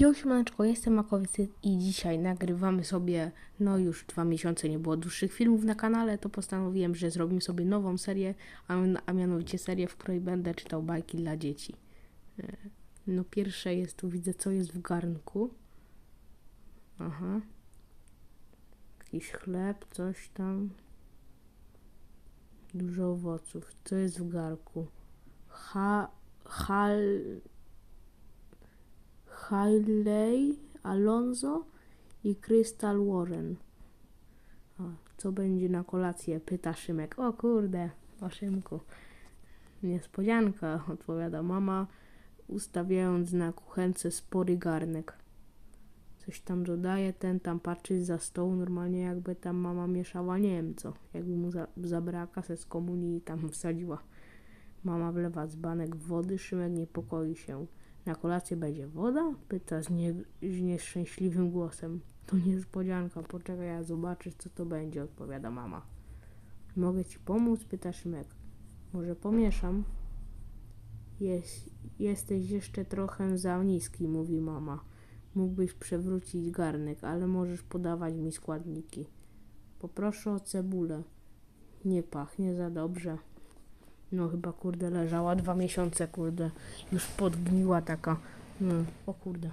Jo, siemaneczko, jestem Makowiec i dzisiaj nagrywamy sobie, no już dwa miesiące nie było dłuższych filmów na kanale, to postanowiłem, że zrobimy sobie nową serię, a, a mianowicie serię, w której będę czytał bajki dla dzieci. E, No pierwsze jest, tu widzę co jest w garnku. Aha. Jakiś chleb, coś tam. Dużo owoców. Co jest w garku? Ha... Hal... Hailey Alonso i Crystal Warren. O, co będzie na kolację? Pyta Szymek. O kurde, o Szymku. Niespodzianka, odpowiada mama, ustawiając na kuchence spory garnek. Coś tam dodaje, ten tam patrzy za stołu, normalnie jakby tam mama mieszała nie wiem co. Jakby mu za, zabrała kasę z komunii i tam wsadziła. Mama wlewa dzbanek wody, Szymek niepokoi się. Na kolację będzie woda? Pyta z, nie, z nieszczęśliwym głosem. To niespodzianka, poczekaj, ja zobaczysz co to będzie, odpowiada mama. Mogę ci pomóc? Pyta Szymek. Może pomieszam? Jest, jesteś jeszcze trochę za niski, mówi mama. Mógłbyś przewrócić garnek, ale możesz podawać mi składniki. Poproszę o cebulę. Nie pachnie za dobrze. No chyba kurde leżała dwa miesiące, kurde. Już podgniła taka. No, o kurde.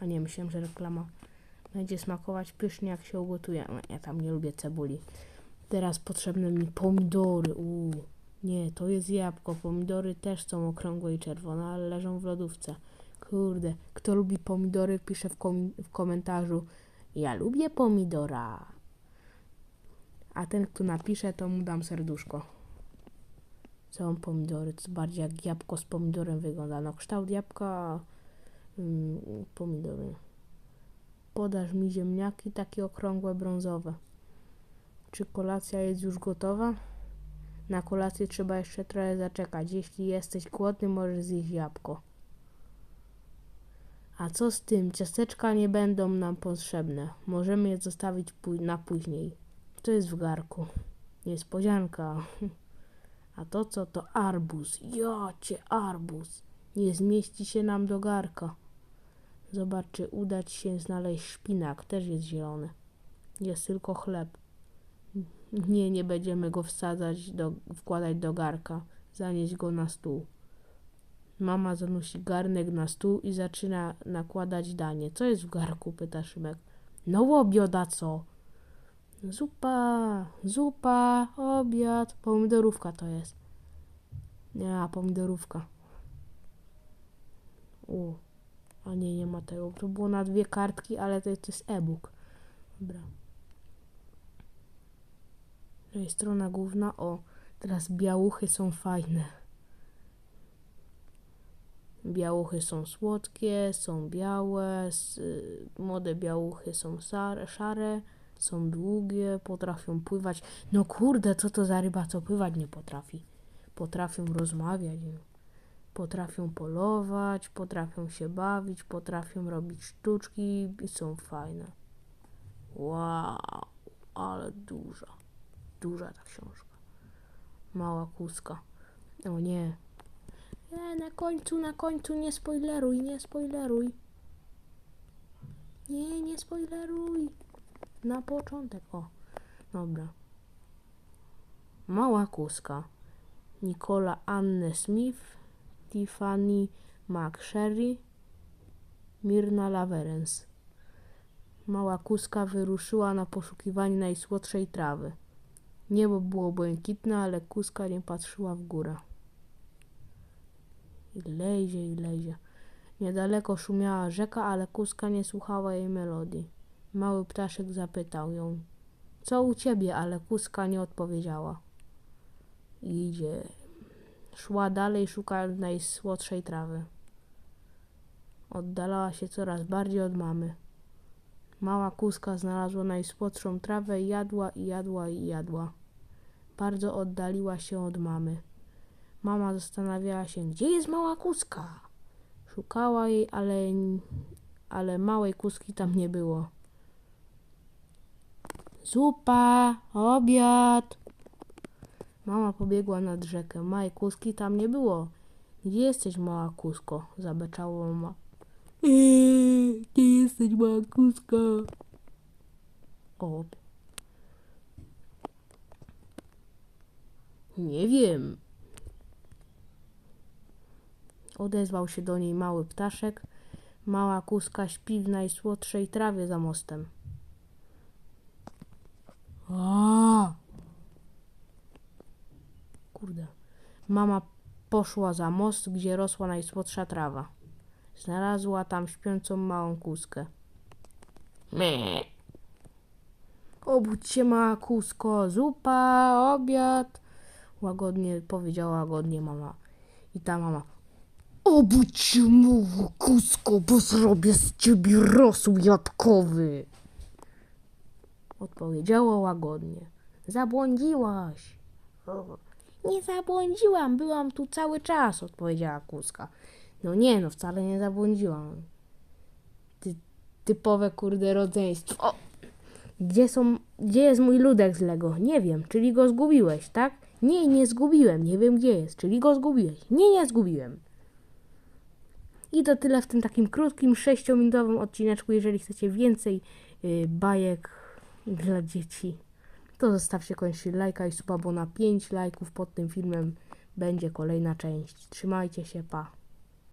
A nie myślałem, że reklama. Będzie smakować pysznie jak się ugotuje. No, Ja tam nie lubię cebuli. Teraz potrzebne mi pomidory. Uuu. Nie, to jest jabłko. Pomidory też są okrągłe i czerwone, ale leżą w lodówce. Kurde, kto lubi pomidory, pisze w, kom w komentarzu. Ja lubię pomidora. A ten, kto napisze, to mu dam serduszko. Są pomidory, to bardziej jak jabłko z pomidorem wygląda. No kształt jabłka, mm, pomidory. Podasz mi ziemniaki takie okrągłe, brązowe. Czy kolacja jest już gotowa? Na kolację trzeba jeszcze trochę zaczekać. Jeśli jesteś głodny, możesz zjeść jabłko. A co z tym? Ciasteczka nie będą nam potrzebne. Możemy je zostawić na później. Co jest w garku? Niespodzianka. A to co to arbuz? Jocie, arbuz. Nie zmieści się nam do garka. Zobacz, czy uda ci się znaleźć szpinak. Też jest zielony. Jest tylko chleb. Nie, nie będziemy go wsadzać, do, wkładać do garka. Zanieść go na stół. Mama zanosi garnek na stół i zaczyna nakładać danie. Co jest w garku? pyta Szymek. No obioda co? Zupa, zupa, obiad, pomidorówka to jest. Nie, pomidorówka. U, a nie, nie ma tego. To było na dwie kartki, ale to, to jest e-book. Dobra. To jest strona główna. O, teraz białuchy są fajne. Białuchy są słodkie, są białe, młode białuchy są szare, są długie, potrafią pływać. No kurde, co to za ryba, co pływać nie potrafi? Potrafią rozmawiać, potrafią polować, potrafią się bawić, potrafią robić sztuczki i są fajne. Wow, ale duża, duża ta książka. Mała kuska. O nie, nie, na końcu, na końcu, nie spoileruj, nie spoileruj. Nie, nie spoileruj. Na początek, o. Dobra. Mała kuska. Nicola Anne Smith, Tiffany McSherry, Mirna Lawerens. Mała kuska wyruszyła na poszukiwanie najsłodszej trawy. Niebo było błękitne, ale kuska nie patrzyła w górę. I lezie, i lezie. Niedaleko szumiała rzeka, ale kuska nie słuchała jej melodii. Mały ptaszek zapytał ją, co u ciebie, ale kuska nie odpowiedziała. Idzie. Szła dalej, szukając najsłodszej trawy. Oddalała się coraz bardziej od mamy. Mała kuska znalazła najsłodszą trawę jadła, i jadła, i jadła. Bardzo oddaliła się od mamy. Mama zastanawiała się, gdzie jest mała kuska. Szukała jej, ale, ale małej kuski tam nie było. Zupa, obiad. Mama pobiegła nad rzekę. Małej kuski tam nie było. Gdzie jesteś, mała kusko? Zabeczała mama. Eee, ty jesteś moja kuska. O. Nie wiem. Odezwał się do niej mały ptaszek. Mała kuska śpi w najsłodszej trawie za mostem. A! Kurde. Mama poszła za most, gdzie rosła najsłodsza trawa. Znalazła tam śpiącą małą kuskę. Me. Obudź się, mała kusko, zupa, obiad. Łagodnie powiedziała łagodnie mama. I ta mama. Obudź się, mała kusko, bo zrobię z ciebie rosół jabłkowy. Odpowiedziała łagodnie. Zabłądziłaś. Nie zabłądziłam, byłam tu cały czas, odpowiedziała kuska. No nie, no wcale nie zabłądziłam. Ty, typowe kurde rodzeństwo. O! Gdzie są, gdzie jest mój ludek z Lego? Nie wiem, czyli go zgubiłeś, tak? Nie, nie zgubiłem, nie wiem gdzie jest, czyli go zgubiłeś. Nie, nie zgubiłem. I to tyle w tym takim krótkim, sześciominutowym odcineczku. Jeżeli chcecie więcej y, bajek dla dzieci, to zostawcie koniecznie lajka i suba, bo na 5 lajków pod tym filmem będzie kolejna część. Trzymajcie się, pa.